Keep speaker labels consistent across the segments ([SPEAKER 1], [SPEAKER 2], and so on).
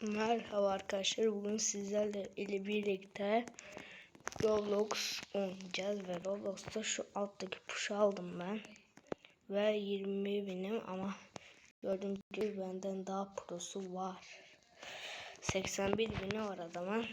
[SPEAKER 1] Merhaba arkadaşlar. Bugün sizlerle ile birlikte Roblox oynayacağız ve Roblox'ta şu alttaki puşu aldım ben. Ve 20 binim ama gördüğünüz gibi benden daha prosu var. 81 bini var adamın.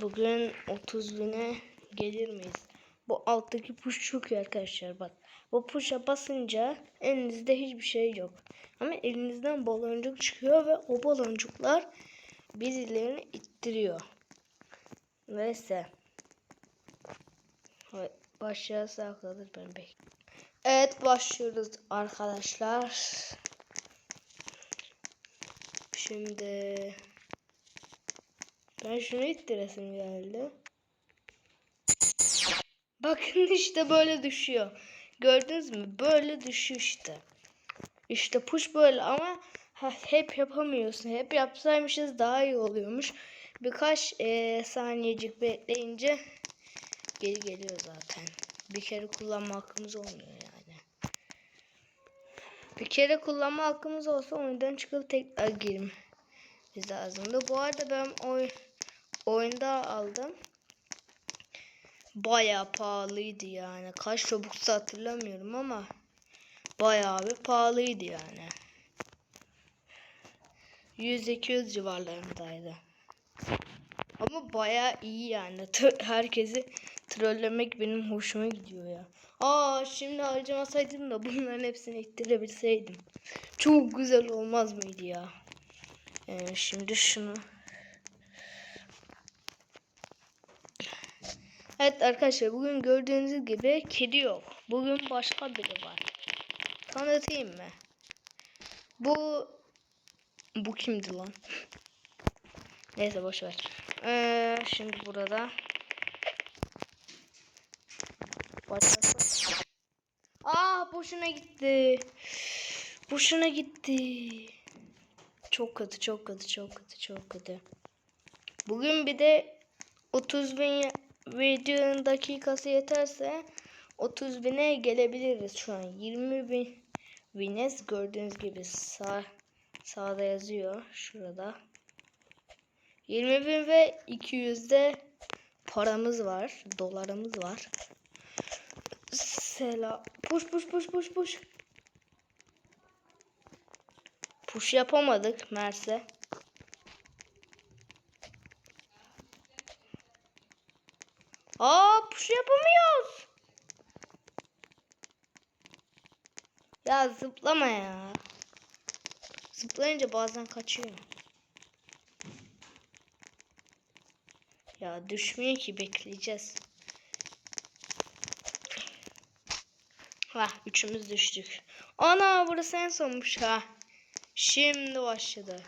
[SPEAKER 1] Bugün 30 bine gelir miyiz? Bu alttaki push çok iyi arkadaşlar bak. Bu push'a basınca elinizde hiçbir şey yok. Ama elinizden baloncuk çıkıyor ve o baloncuklar birilerini ittiriyor. Neyse. Başlarsa kalır ben bek. Evet başlıyoruz arkadaşlar. Şimdi ben şunu ittiresim geldi. Bakın işte böyle düşüyor. Gördünüz mü? Böyle düşüyor işte. İşte push böyle ama ha, hep yapamıyorsun. Hep yapsaymışız daha iyi oluyormuş. Birkaç eee, saniyecik bekleyince geri geliyor zaten. Bir kere kullanma hakkımız olmuyor yani. Bir kere kullanma hakkımız olsa oyundan çıkıp tekrar girmemiz lazımdı. Bu arada ben oy, oyunda aldım. Bayağı pahalıydı yani. Kaç Robux'u hatırlamıyorum ama bayağı bir pahalıydı yani. 100-200 civarlarındaydı. Ama bayağı iyi yani. Herkesi trollemek benim hoşuma gidiyor ya. Aa şimdi harcamasaydım da bunların hepsini ittirebilseydim. Çok güzel olmaz mıydı ya? Ee, şimdi şunu Evet arkadaşlar bugün gördüğünüz gibi kedi yok. Bugün başka biri var. Tanıtayım mı? Bu bu kimdi lan? Neyse boş ver. Ee, şimdi burada. Aa boşuna gitti. Boşuna gitti. Çok kötü, çok kötü, çok kötü, çok kötü. Bugün bir de 30 bin videonun dakikası yeterse 30 bine gelebiliriz şu an. 20 bin bines gördüğünüz gibi sağ sağda yazıyor şurada. 20 bin ve 200'de paramız var. Dolarımız var. Selam. Push push push push push. Push yapamadık Merse. Aa push yapamıyoruz. Ya zıplama ya. Zıplayınca bazen kaçıyor. Ya düşmüyor ki bekleyeceğiz. Ha üçümüz düştük. Ana burası en sonmuş ha. Şimdi başladı.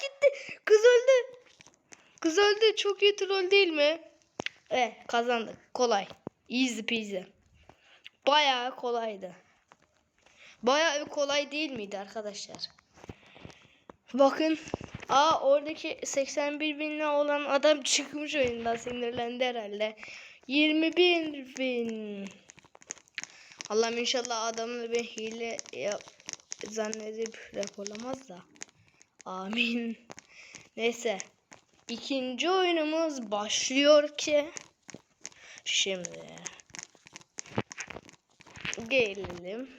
[SPEAKER 1] Gitti. Kız öldü. Kız öldü. Çok iyi troll değil mi? Evet kazandık. Kolay. Easy peasy. Bayağı kolaydı. Bayağı kolay değil miydi arkadaşlar? Bakın. Aa oradaki 81 binli olan adam çıkmış oyundan sinirlendi herhalde. 21 bin. Allah'ım inşallah adamla bir hile yap zannedip raporlamaz da. Amin. Neyse. İkinci oyunumuz başlıyor ki. Şimdi. Gelelim.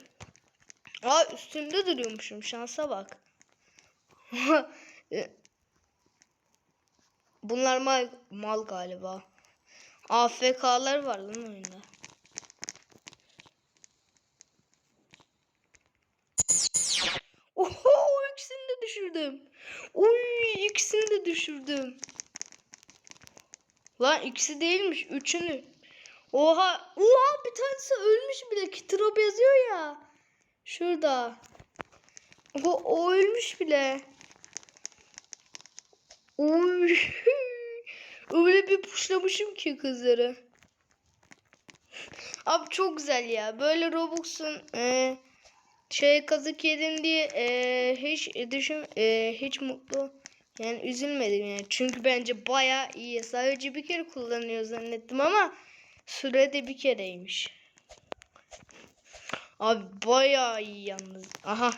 [SPEAKER 1] Aa üstünde duruyormuşum. Şansa bak. Bunlar mal, mal galiba. AFK'lar var lan oyunda. Lan ikisi değilmiş. Üçünü. Oha. Oha bir tanesi ölmüş bile. Kitrop yazıyor ya. Şurada. O, o ölmüş bile. Oy. Öyle bir puşlamışım ki kızları. Abi çok güzel ya. Böyle Robux'un e, şey kazık yedim diye e, hiç düşün e, hiç mutlu yani üzülmedim yani. Çünkü bence baya iyi. Sadece bir kere kullanıyor zannettim ama sürede bir kereymiş. Abi bayağı iyi yalnız. Aha.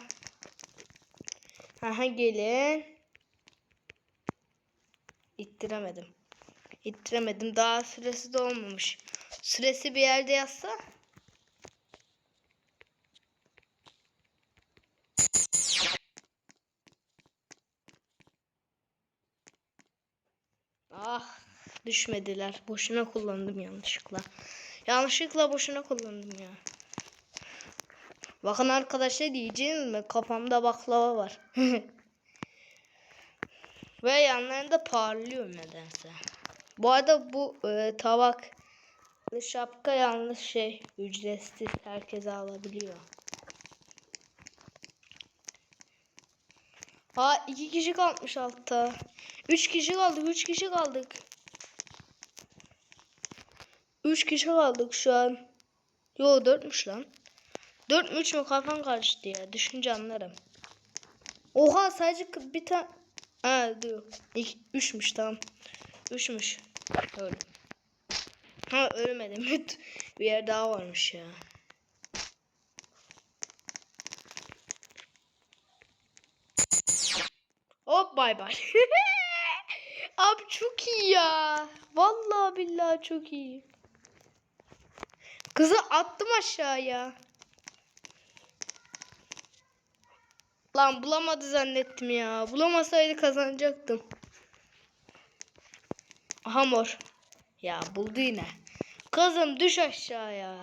[SPEAKER 1] Aha gelin. İttiremedim. İttiremedim. Daha süresi de olmamış. Süresi bir yerde yazsa. Ah düşmediler. Boşuna kullandım yanlışlıkla. Yanlışlıkla boşuna kullandım ya. Bakın arkadaşlar diyeceğim mi? Kafamda baklava var. Ve yanlarında parlıyor nedense. Bu arada bu e, tabak şapka yanlış şey ücretsiz herkes alabiliyor. Ha iki kişi kalmış altta. Üç kişi kaldık. Üç kişi kaldık. Üç kişi kaldık şu an. Yo dörtmüş lan. Dört mü üç mü kafam karıştı ya. Düşünce anlarım. Oha sadece bir tane. Ha dur. İki, üçmüş tamam. Üçmüş. Öyle. Ha ölmedim. bir yer daha varmış ya. Hop bay bay. Abi çok iyi ya. Vallahi billahi çok iyi. Kızı attım aşağıya. Lan bulamadı zannettim ya. Bulamasaydı kazanacaktım. Aha mor. Ya buldu yine. Kızım düş aşağıya.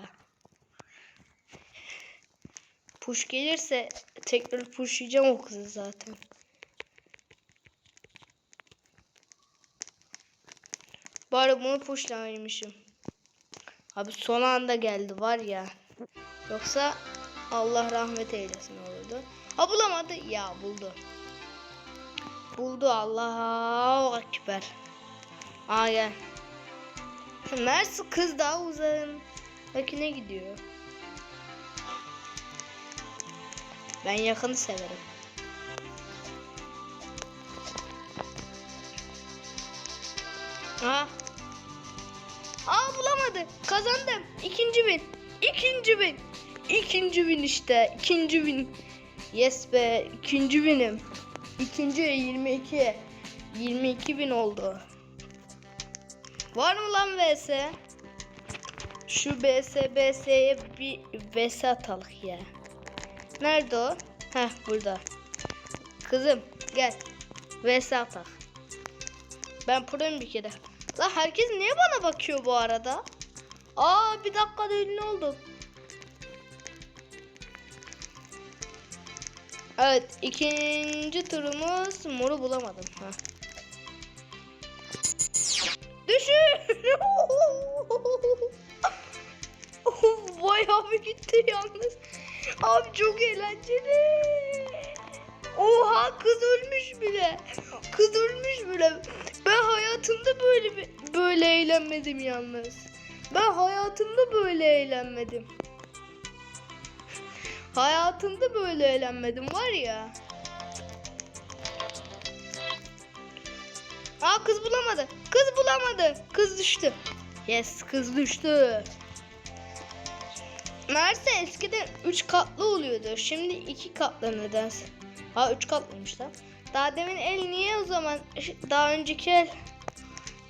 [SPEAKER 1] Push gelirse tekrar pushlayacağım o kızı zaten. Bari bunu pushlamaymışım. Abi son anda geldi var ya. Yoksa Allah rahmet eylesin olurdu. Ha bulamadı. Ya buldu. Buldu Allahu Ekber. Aa gel. Mersi kız daha uzağın. Bakine gidiyor. Ben yakını severim. Aa. Aa bulamadı. Kazandım. İkinci bin. İkinci bin. İkinci bin işte. İkinci bin. Yes be. ikinci binim. İkinci 22. 22 bin oldu. Var mı lan VS? Şu BS BS'ye bir VS atalık ya. Nerede o? Heh burada. Kızım gel. VS atak. Ben pro'yum bir kere. Lan herkes niye bana bakıyor bu arada? Aa bir dakikada ünlü oldum. Evet ikinci turumuz moru bulamadım. Ha. Düşün. Bayağı bir gitti yalnız. Abi çok eğlenceli. Oha kız ölmüş bile. Kız ölmüş bile. Hayatımda böyle böyle eğlenmedim yalnız. Ben hayatımda böyle eğlenmedim. Hayatımda böyle eğlenmedim var ya. Aa kız bulamadı. Kız bulamadı. Kız düştü. Yes kız düştü. Meğerse eskiden 3 katlı oluyordu. Şimdi 2 katlı nedense. Ha 3 katlıymış lan. Daha demin el niye o zaman daha önceki el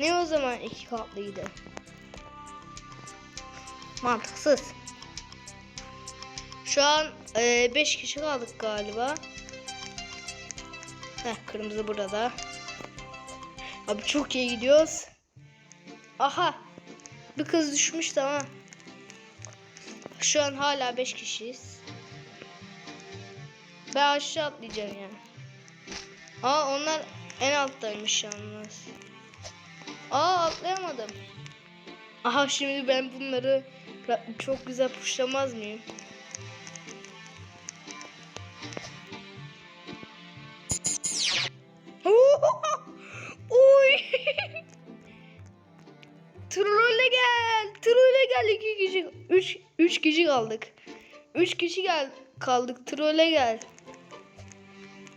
[SPEAKER 1] niye o zaman 2 katlıydı? Mantıksız. Şu an 5 kişi kaldık galiba. Heh kırmızı burada. Abi çok iyi gidiyoruz. Aha. Bir kız düşmüş tamam. Şu an hala 5 kişiyiz. Ben aşağı atlayacağım yani. Aa onlar en alttaymış yalnız. Aa atlayamadım. Aha şimdi ben bunları çok güzel puşlamaz mıyım? Oy! Trolle gel. Trolle gel iki kişi. Üç, üç kişi kaldık. Üç kişi gel kaldık. Trolle gel.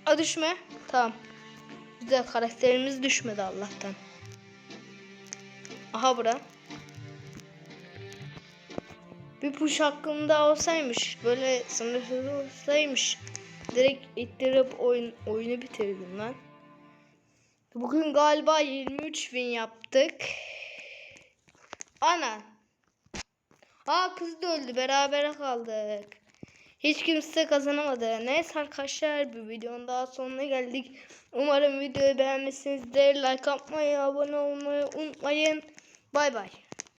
[SPEAKER 1] A düşme. Tamam. Güzel karakterimiz düşmedi Allah'tan. Aha bura. bir push hakkında olsaymış böyle sınırsız olsaymış direkt ittirip oyun, oyunu bitirdim lan. Bugün galiba 23 win yaptık. Ana. Aa kız da öldü. Beraber kaldık. Hiç kimse kazanamadı. Neyse arkadaşlar bir videonun daha sonuna geldik. Umarım videoyu beğenmişsinizdir. Like atmayı, abone olmayı unutmayın. Bay bay.